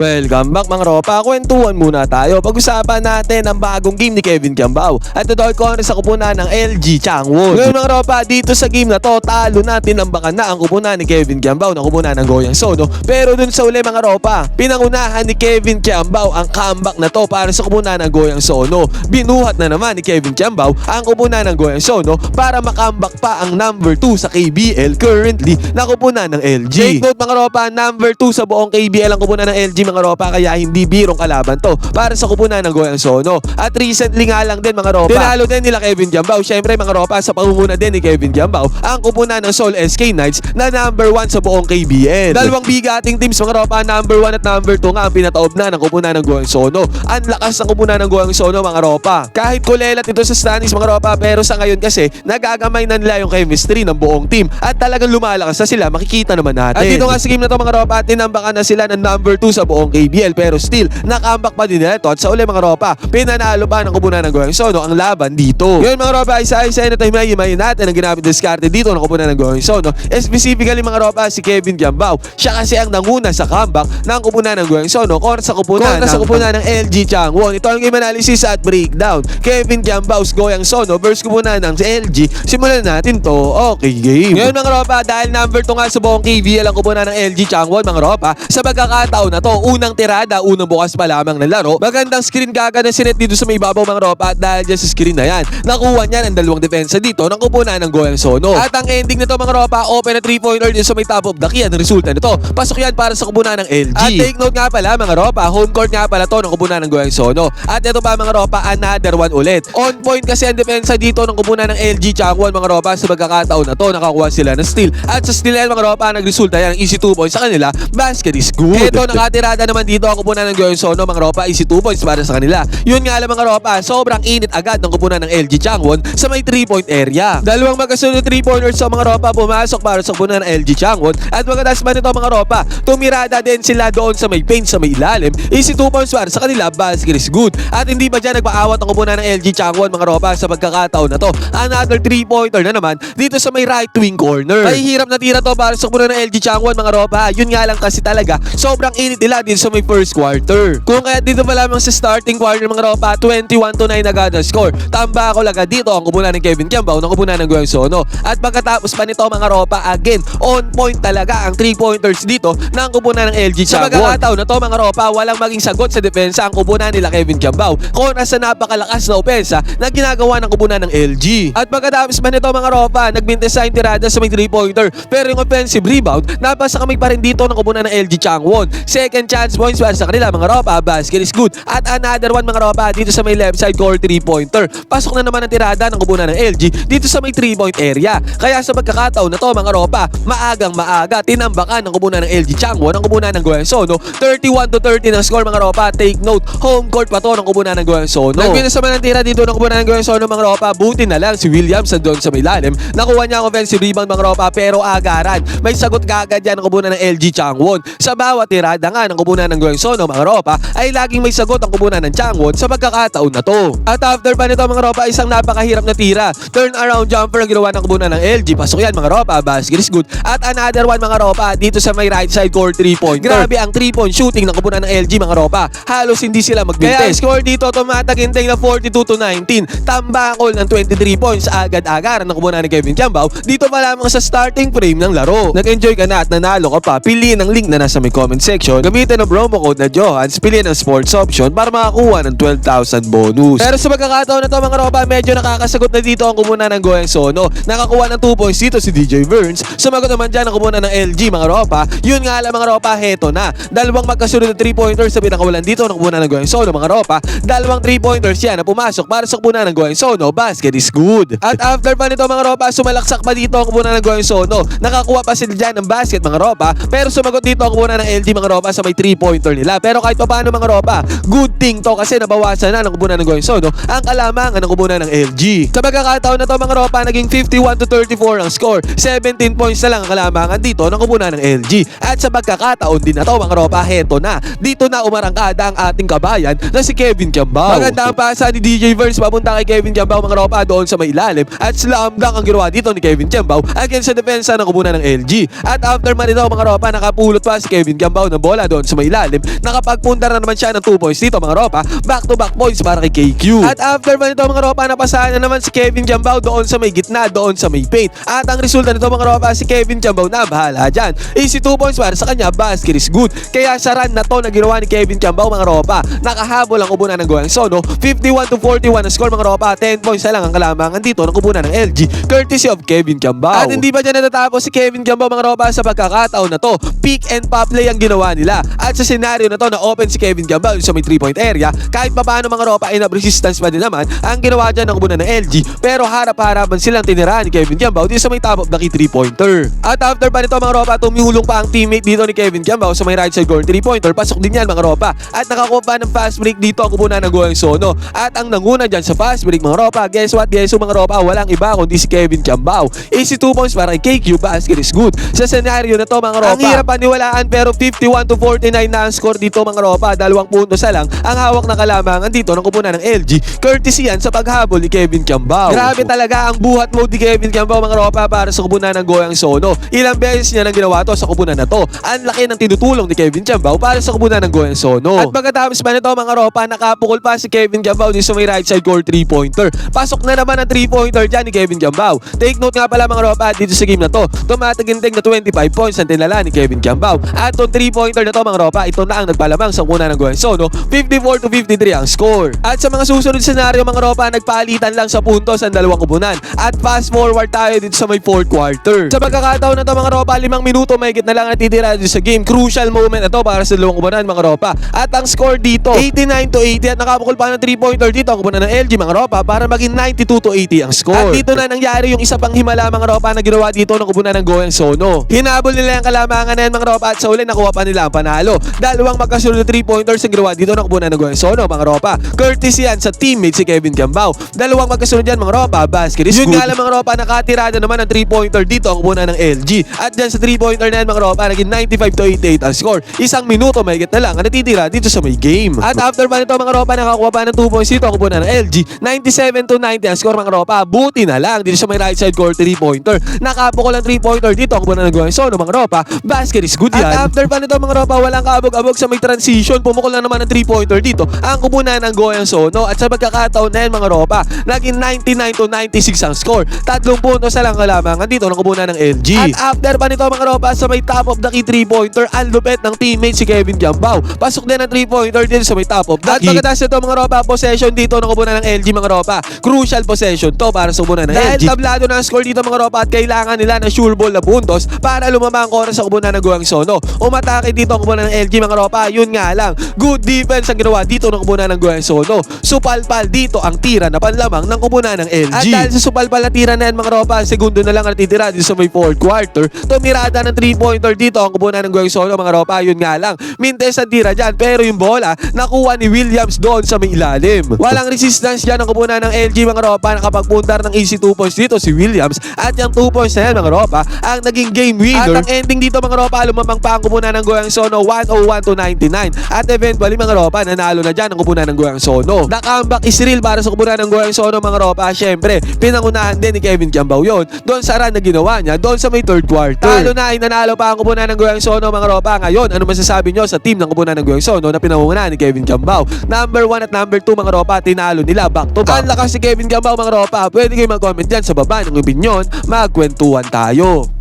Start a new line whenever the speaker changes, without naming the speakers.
Welcome back mga ropa. Kwentuhan muna tayo. Pag-usapan natin ang bagong game ni Kevin Kiambao. At ito daw ko sa kupunan ng LG Changwon. Ngayon mga ropa, dito sa game na to, talo natin ang baka na ang kupunan ni Kevin Kiambao na kupunan ng Goyang Sono. Pero dun sa uli mga ropa, pinangunahan ni Kevin Kiambao ang comeback na to para sa kupunan ng Goyang Sono. Binuhat na naman ni Kevin Kiambao ang kupunan ng Goyang Sono para makambak pa ang number 2 sa KBL currently na kupunan ng LG. Take note mga ropa, number 2 sa buong KBL ang kupunan ng LG mga ropa kaya hindi birong kalaban to para sa kupunan ng Goyang Sono. At recently nga lang din mga ropa, tinalo din nila Kevin Jambao. Syempre mga ropa sa pangunguna din ni Kevin Jambao ang kupunan ng Seoul SK Knights na number 1 sa buong KBL. Dalawang bigating teams mga ropa, number 1 at number 2 nga ang pinataob na ng kupunan ng Goyang Sono. Ang lakas ng kupunan ng Goyang Sono mga ropa. Kahit kulelat ito sa standings mga ropa pero sa ngayon kasi nagagamay na nila yung chemistry ng buong team at talagang lumalakas na sila makikita naman natin. At dito nga sa game na to mga ropa tinambakan na sila ng number 2 sa buong KBL pero still nakambak pa din nila ito at sa uli mga ropa. Pinanalo pa ng kupunan ng Goyang Sono ang laban dito. Yun mga ropa isa-isa na tayo may natin ang ginamit diskarte dito ng kupunan ng Goyang Sono. Specifically mga ropa si Kevin Giambao. Siya kasi ang nanguna sa comeback ng kupunan ng Goyang Sono kontra sa kupunan kontra sa kupunan ng LG Changwon. Ito ang game analysis at breakdown. Kevin Giambao's Goyang Sono versus kupunan ng LG simulan natin to. Okay game. Ngayon mga ropa dahil number 2 nga sa buong KBL ang kupunan ng LG Changwon mga ropa sa pagkakataon na to unang tirada unang bukas pa lamang ng laro. Magandang screen kaga na sinet dito sa may ibabaw mga ropa at dahil dyan sa screen na yan nakuha niyan ang dalawang depensa dito ng kupunan ng Goyang Sono. At ang ending nito mga ropa open na 3-pointer din sa may top of the key. Ang resulta nito? Pasok yan para sa kupunan ng LG at take note nga pala mga ropa home court nga pala to ng kupunan ng Goyang Sono. At ito pa mga ropa another one ulit. On point kasi ang depensa dito ng kupunan ng LG Changwon mga ropa sa pagkakataon na to nakakuha sila ng steal. At sa steal yan mga ropa nagresulta yan easy 2 points sa kanila. Basket is good. Ito nakatirada naman dito. Ang kupunan ng Goyang Sono mga ropa easy 2 points para sa kanila. Yun nga lang mga ropa sobrang init agad ng kupunan ng LG Changwon sa may 3 point area. Dalawang magkasunod 3 pointers sa mga ropa pumasok para sa kupunan ng LG Changwon at magkatas man ito mga ropa tumirada din sila doon sa may paint sa may ilalim. Easy 2 points para sa kanila basket is good. At hindi ba dyan nagpaawat ang kupunan ng LG Changwon mga ropa sa pagkakataon na to. Another 3 pointer na naman dito sa may right wing corner. Ay hirap na tira to para sa kupunan ng LG Changwon mga ropa. Yun nga lang kasi talaga sobrang init nila din sa may first quarter. Kung kaya dito pa lamang sa starting quarter mga ropa 21 to 9 agad ang score. Tamba ako laga dito ang kupunan ng Kevin Kiambao ng kupunan ng Goyang Sono. At pagkatapos pa nito mga ropa again on point talaga ang 3 pointers dito ng kupunan ng LG Changwon sa pagkakataon na to mga ropa walang maging sagot sa depensa ang kupunan nila Kevin Kiambao. Kontra sa napakalakas na opensa na ginagawa ng kupunan ng LG at pagkatapos pa nito mga ropa nagbintesa yung tirada sa may 3 pointer pero yung offensive rebound napasa kami pa rin dito ng kupunan ng LG Changwon. Second chance points para sa kanila mga ropa basket is good. At another one mga ropa dito sa may left side core 3 pointer pasok na naman ang tirada ng kupunan ng LG dito sa may 3 point area. Kaya sa pagkakataon na to mga ropa maagang maaga tinambakan ng kupunan ng LG Changwon ang kupunan ng Goyang Sono 31 to 30 ng score mga ropa. Take note home court pa to ng kupunan ng Goyang Sono nagbinas naman ang tira dito ng kupunan ng Goyang Sono mga ropa? Buti na lang si Williams doon sa may lalim. Nakuha niya ang offensive rebound mga ropa pero agaran. May sagot kagad yan ng kupunan ng LG Changwon. Sa bawat tirada nga ng kupunan ng Goyang Sono mga ropa ay laging may sagot ang kupunan ng Changwon sa pagkakataon na to. At after pa nito mga ropa isang napakahirap na tira. Turn around jumper ang ginawa ng kupunan ng LG pasok yan mga ropa basket is good. At another one mga ropa dito sa may right side court 3 point. Grabe. Ang 3 point shooting ng kupunan ng LG mga ropa. Halos hindi sila magbintes kaya score dito tumatagintay na 42 to 19 tambakol ng 23 points agad-agaran ng kupunan ni Kevin Kiambao dito pa lamang sa starting frame ng laro. Nag-enjoy ka na at nanalo ka pa. Piliin ang link na nasa may comment section. Gamitin ang promo code na Johans piliin ang sports option para makakuha ng 12,000 bonus. Pero sa pagkakataon na to mga ropa medyo nakakasagot na dito ang kumunan ng Goyang Sono. Nakakuha ng 2 points dito si DJ Burns sumagot naman dyan ang kumunan ng LG mga ropa yun nga lang mga ropa heto na. Dalawang magkasunod na 3 pointers sa pinakawalan dito ng kumunan ng Goyang Sono mga ropa dalawang 3 pointers yan na pumasok para sa kumunan ng Goyang Sono. Basket is good. At after pa nito mga ropa sumalaksak pa dito ang kumunan ng Goyang Sono. Nakakuha pa sila dyan ng basket mga ropa pero sumagot dito ang kumunan ng LG mga ropa sa may 3 pointer nila. Pero kahit pa paano mga ropa good thing to kasi nabawasan na ng kumunan ng Goyang Sono ang kalamangan ng kumunan ng LG sa pagkakataon na to mga ropa naging 51 to 34 ang score. 17 points na lang ang kalamangan dito ng kumunan ng LG at sa pagkakataon din na to mga ropa heto na. Dito na umarangkada ang ating kabayan na si Kevin Kiambao maganda ang pasa ni DJ Verse papunta kay Kevin Kiambao mga ropa doon sa may ilalim. At slam dunk ang ginawa dito ni Kevin Kiambao against sa depensa ng kumunan ng LG at after man ito mga ropa nakapulot pa si Kevin Kiambao ng bola doon sa may ilalim. Nakapagpundar na naman siya ng 2 points dito mga ropa. Back to back points para kay KQ. At after ba nito mga ropa, napasahan na naman si Kevin Jambao doon sa may gitna, doon sa may paint. At ang resulta nito mga ropa, si Kevin Jambao na bahala dyan. Easy 2 points para sa kanya, basket is good. Kaya sa run na to na ginawa ni Kevin Jambao mga ropa, nakahabol ang kubunan ng Goyang Sono. 51 to 41 ang score mga ropa, 10 points na lang ang kalamangan dito ng kubunan ng LG, courtesy of Kevin Jambao. At hindi ba dyan natatapos si Kevin Jambao mga ropa sa pagkakataon na to, pick and pop play ang ginawa nila. At sa senaryo na to na open si Kevin Jambao sa may 3 point area, kahit pa paano mga ropa ay resistance pa din naman ang ginawa dyan ng kubunan ng LG. Pero harap-harapan silang tinirahan ni Kevin Jambao dito sa may top of the key 3 pointer. At after pa nito mga ropa, tumulong pa ang teammate dito ni Kevin Jambao sa may right side goal 3 pointer. Pasok din yan mga ropa. At nakakuha pa ng fast break dito ang kubunan ng Goyang Sono. At ang nanguna dyan sa fast break mga ropa, guess what guys, mga ropa, walang iba kundi si Kevin Jambao. Easy 2 points para kay KQ, basket is good. Sa senaryo na to mga ropa, ang hirap paniwalaan pero 51 to 49 na ang score dito mga ropa. Dalawang puntos sa lang ang hawak na kalamangan dito ng kupunan ng LG. Courtesy yan sa paghabol ni Kevin Kiambao. Grabe talaga ang buhat mode ni Kevin Kiambao mga ropa para sa kupunan ng Goyang Sono. Ilang beses niya nang ginawa to sa kupunan na to. Ang laki ng tinutulong ni Kevin Kiambao para sa kupunan ng Goyang Sono. At pagkatapos ba nito mga ropa, nakapukol pa si Kevin Kiambao dito sa right side goal 3-pointer. Pasok na naman ang 3-pointer dyan ni Kevin Kiambao. Take note nga pala mga ropa dito sa game na to. Tumataginting na 25 points ang tinala ni Kevin Kiambao. At itong 3-pointer na to mga ropa, ito na ang nagpalamang sa kuna ng Goyang Sono. 54 to 53 ang score. At sa mga susunod senaryo mga ropa, nagpalitan lang sa puntos ang dalawang kubunan. At fast forward tayo dito sa may fourth quarter. Sa pagkakataon na to mga ropa, limang minuto may na lang natitira dito sa game. Crucial moment na to para sa dalawang kubunan mga ropa. At ang score dito, 89 to 80 at nakapukol pa ng 3-pointer dito ang kubunan ng LG mga ropa para maging 92 to 80 ang score. At dito na nangyari yung isa pang himala mga ropa na ginawa dito ng kubunan ng Goyang Sono. Hinabol nila yung kalamangan na yan mga ropa at sa uli nakuha pa nila ang panalo. Dalawang magkasunod na 3-pointers ang ginawa dito ng kubunan ng Goyang Sono mga ropa. Courtesy yan sa teammate si Kevin Gambao. Dalawang magkasunod yan mga ropa, basket is Yun
good.
nga lang mga ropa, nakatirada naman ng 3-pointer dito ang kubunan ng LG. At dyan sa 3-pointer na yan mga ropa, naging 95 to 88 ang score. Isang minuto may na lang ang natitira dito sa may game. At after pa nito mga ropa, nakakuha pa ng 2 points dito ang kubunan ng LG. 97 to 90 ang score mga ropa. Buti na lang dito sa may right side court 3-pointer. Nakapukol ang 3-pointer dito ang kubunan ng Goyang Sono mga ropa. Basket is good yan. At after pa nito mga ropa, walang kaabog-abog sa may transition. Pumukol na naman ang 3-pointer dito ang kubunan ng Goyang Sono. At sa pagkakataon na yan mga ropa, naging 99 to 96 ang score. Tatlong puntos na lang kalamangan dito ng kubunan ng LG. At after pa nito mga ropa, sa may top of the key 3-pointer, ang lupet ng teammate si Kevin Gambao. Pasok din ang 3-pointer dito sa may top of the key. At pagkatapos nito mga ropa, possession dito ng kubunan ng LG mga ropa. Crucial possession to para sa kubunan ng
Dahil
LG. tablado na ang score dito mga ropa at kailangan nila ng sure ball na puntos para lumaba ang oras sa kubunan ng Goyang Sono. Umatake dito ang kubunan ng LG mga ropa. Yun nga lang, good defense ang ginawa dito ng kubunan ng Goyang Sono. Supalpal dito ang tira na panlamang ng kubunan ng LG. At dahil sa supalpal na tira na yan mga ropa, segundo na lang ang natitira dito sa may fourth quarter. Tumirada ng 3-pointer dito ang kubunan ng Goyang Sono mga ropa. Yun nga lang, mintes ang tira dyan pero yung bola nakuha ni Williams doon sa may ilalim. Walang resistance dyan ang kubunan ng LG mga ropa nakapagpundar ng easy 2 points dito si Williams at yung 2 points na yan mga ropa ang naging game winner. At ang ending dito mga ropa lumamang pa ang kubunan ng Goyang Sono 101 to 99 at eventually mga ropa nanalo na dyan ang kubunan ng Goyang Sono. The comeback is real para sa kubunan ng Goyang Sono mga ropa. Syempre, pinangunahan din ni Kevin Kiambao yun doon sa run na ginawa niya doon sa may third quarter. Talo na ay nanalo pa ang kubunan ng Goyang Sono mga ropa. Ngayon, ano masasabi nyo sa team ng kubunan ng Goyang Sono na pinangunahan ni Kevin Kiambao? Number 1 at number 2 mga ropa, tinalo nila back to back. Ang lakas si Kevin Kiambao mga ropa. Pwede kayo mag-comment dyan sa baba ng opinion. Magkwentuhan tayo.